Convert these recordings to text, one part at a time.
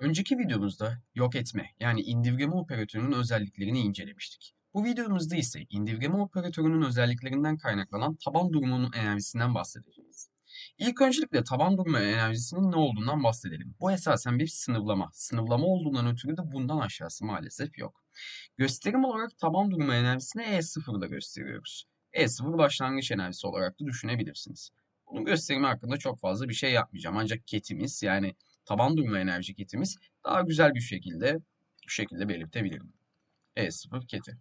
Önceki videomuzda yok etme yani indirgeme operatörünün özelliklerini incelemiştik. Bu videomuzda ise indirgeme operatörünün özelliklerinden kaynaklanan taban durumunun enerjisinden bahsedeceğiz. İlk öncelikle taban durumu enerjisinin ne olduğundan bahsedelim. Bu esasen bir sınıflama. Sınıflama olduğundan ötürü de bundan aşağısı maalesef yok. Gösterim olarak taban durumu enerjisini E0 ile gösteriyoruz. E0 başlangıç enerjisi olarak da düşünebilirsiniz. Bunun gösterimi hakkında çok fazla bir şey yapmayacağım. Ancak ketimiz yani taban durma enerji ketimiz daha güzel bir şekilde bu şekilde belirtebilirim. E0 keti.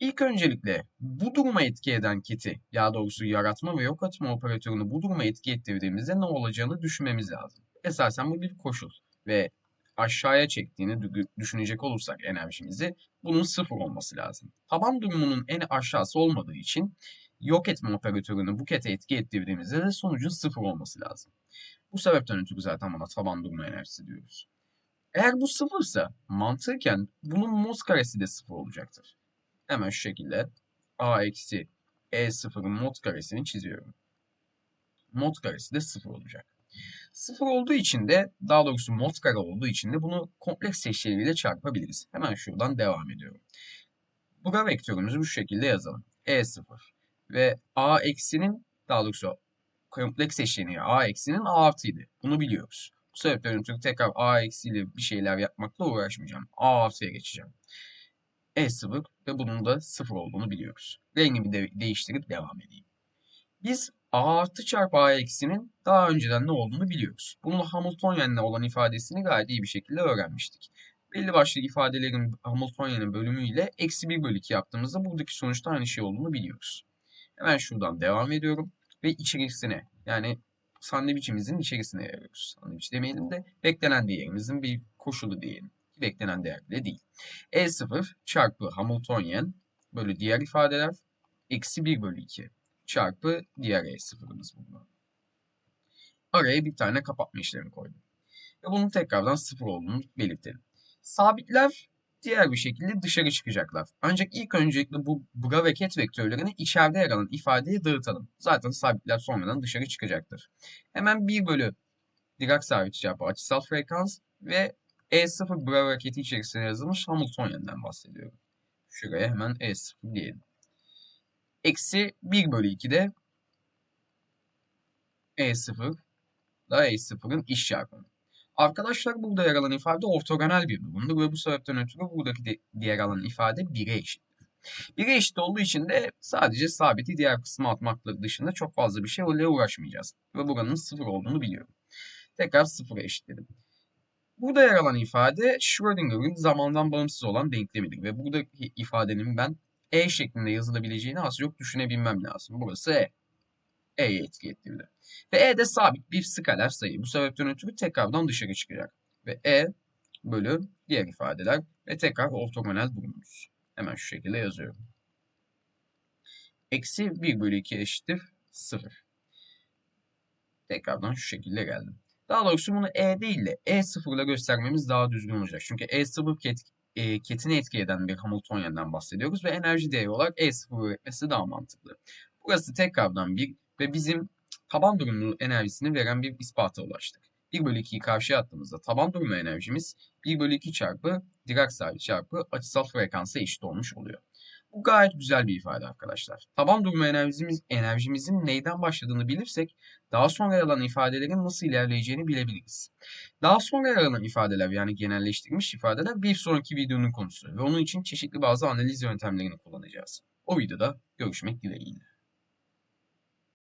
İlk öncelikle bu duruma etki eden keti, ya doğrusu yaratma ve yok etme operatörünü bu duruma etki ettirdiğimizde ne olacağını düşünmemiz lazım. Esasen bu bir koşul ve aşağıya çektiğini düşünecek olursak enerjimizi bunun sıfır olması lazım. Taban durumunun en aşağısı olmadığı için yok etme operatörünü bu kete etki ettirdiğimizde de sonucun sıfır olması lazım. Bu sebepten ötürü zaten buna taban durma enerjisi diyoruz. Eğer bu sıfırsa mantıken bunun mos karesi de sıfır olacaktır. Hemen şu şekilde a eksi e sıfırın mod karesini çiziyorum. Mod karesi de sıfır olacak. Sıfır olduğu için de daha doğrusu mod kare olduğu için de bunu kompleks eşleriyle çarpabiliriz. Hemen şuradan devam ediyorum. Bura vektörümüzü bu şekilde yazalım. E0 ve a eksinin daha doğrusu kompleks eşleniği a eksinin a artıydı. Bunu biliyoruz. Bu sebepten ötürü tekrar a eksiyle bir şeyler yapmakla uğraşmayacağım. a artıya geçeceğim. E sıfır ve bunun da sıfır olduğunu biliyoruz. Rengimi de değiştirip devam edeyim. Biz a artı çarpı a eksinin daha önceden ne olduğunu biliyoruz. Bunun Hamiltonian'la olan ifadesini gayet iyi bir şekilde öğrenmiştik. Belli başlı ifadelerin Hamiltonian'ın bölümüyle eksi 1 bölü 2 yaptığımızda buradaki sonuçta aynı şey olduğunu biliyoruz. Hemen şuradan devam ediyorum ve içerisine yani sandviçimizin içerisine yarıyoruz. Sandviç demeyelim de beklenen değerimizin bir koşulu diyelim. Beklenen değer bile değil. E0 çarpı Hamiltonian bölü diğer ifadeler eksi 1 bölü 2 çarpı diğer E0'ımız bunlar. Araya bir tane kapatma işlemi koydum. Ve bunun tekrardan sıfır olduğunu belirtelim. Sabitler diğer bir şekilde dışarı çıkacaklar. Ancak ilk öncelikle bu bura ve ket vektörlerini içeride yer alan ifadeye dağıtalım. Zaten sabitler sonradan dışarı çıkacaktır. Hemen 1 bölü Dirac sabit çarpı açısal frekans ve E0 bura ve keti içerisine yazılmış Hamiltonian'dan bahsediyorum. Şuraya hemen E0 diyelim. Eksi 1 bölü 2'de E0 da E0'ın iş çarpımı. Arkadaşlar burada yer alan ifade ortogonal bir durumdur ve bu sebepten ötürü buradaki de diğer alan ifade 1'e eşittir. 1'e eşit olduğu için de sadece sabiti diğer kısma atmakla dışında çok fazla bir şey öyle uğraşmayacağız. Ve buranın 0 olduğunu biliyorum. Tekrar 0'a eşitledim. Burada yer alan ifade Schrödinger'in zamandan bağımsız olan denklemidir. Ve buradaki ifadenin ben E şeklinde yazılabileceğini az yok düşünebilmem lazım. Burası E. E'ye etki ettirdi. Ve E de sabit bir skaler sayı. Bu sebepten ötürü tekrardan dışarı çıkacak. Ve E bölü diğer ifadeler ve tekrar ortogonal durumumuz. Hemen şu şekilde yazıyorum. Eksi 1 bölü 2 eşittir 0. Tekrardan şu şekilde geldim. Daha doğrusu bunu E değil de E0 ile göstermemiz daha düzgün olacak. Çünkü E0 ket, e, ketini etki eden bir Hamiltonian'dan bahsediyoruz ve enerji değeri olarak E0 üretmesi daha mantıklı. Burası tekrardan bir ve bizim taban durumu enerjisini veren bir ispata ulaştık. 1 bölü 2'yi karşıya attığımızda taban durumu enerjimiz 1 bölü 2 çarpı Dirac sabit çarpı açısal frekansa eşit olmuş oluyor. Bu gayet güzel bir ifade arkadaşlar. Taban durma enerjimiz, enerjimizin neyden başladığını bilirsek daha sonra yer alan ifadelerin nasıl ilerleyeceğini bilebiliriz. Daha sonra yer alan ifadeler yani genelleştirilmiş ifadeler bir sonraki videonun konusu ve onun için çeşitli bazı analiz yöntemlerini kullanacağız. O videoda görüşmek dileğiyle.